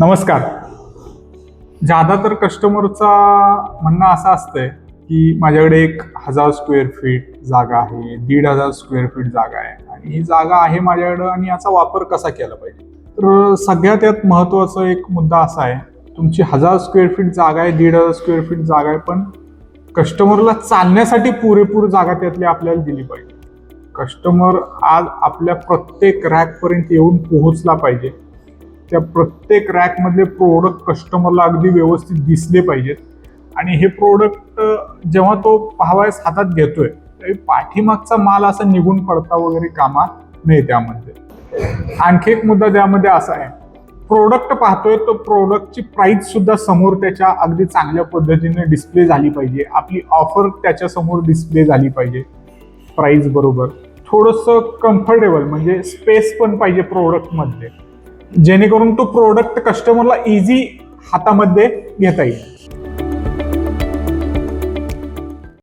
नमस्कार. ज्यादातर कस्टमरचा म्हणणं असं असतंय की माझ्याकडे एक हजार स्क्वेअर फीट जागा आहे दीड हजार स्क्वेअर फीट जागा आहे. आणि ही जागा आहे माझ्याकडं आणि याचा वापर कसा केला पाहिजे? तर सगळ्यात यात महत्त्वाचा एक मुद्दा असा आहे तुमची हजार स्क्वेअर फीट जागा आहे दीड हजार स्क्वेअर फीट जागा आहे पण कस्टमरला चालण्यासाठी पुरेपूर जागा त्यातली आपल्याला दिली पाहिजे. कस्टमर आज आपल्या प्रत्येक रॅकपर्यंत येऊन पोहोचला पाहिजे. त्या प्रत्येक रॅकमधले प्रोडक्ट कस्टमरला अगदी व्यवस्थित दिसले पाहिजेत. आणि हे प्रोडक्ट जेव्हा तो पाहावायस हातात घेतोय त्यावेळी पाठीमागचा माल असा निघून पडता वगैरे कामा नाही त्यामध्ये. आणखी एक मुद्दा त्यामध्ये असा आहे. प्रोडक्ट पाहतोय तो प्रोडक्टची प्राइस सुद्धा समोर त्याच्या अगदी चांगल्या पद्धतीने डिस्प्ले झाली पाहिजे. आपली ऑफर त्याच्यासमोर डिस्प्ले झाली पाहिजे. प्राइस बरोबर. थोडंसं कम्फर्टेबल म्हणजे स्पेस पण पाहिजे प्रोडक्टमध्ये जेणेकरून तो प्रोडक्ट कस्टमरला इझी हातामध्ये घेता येईल.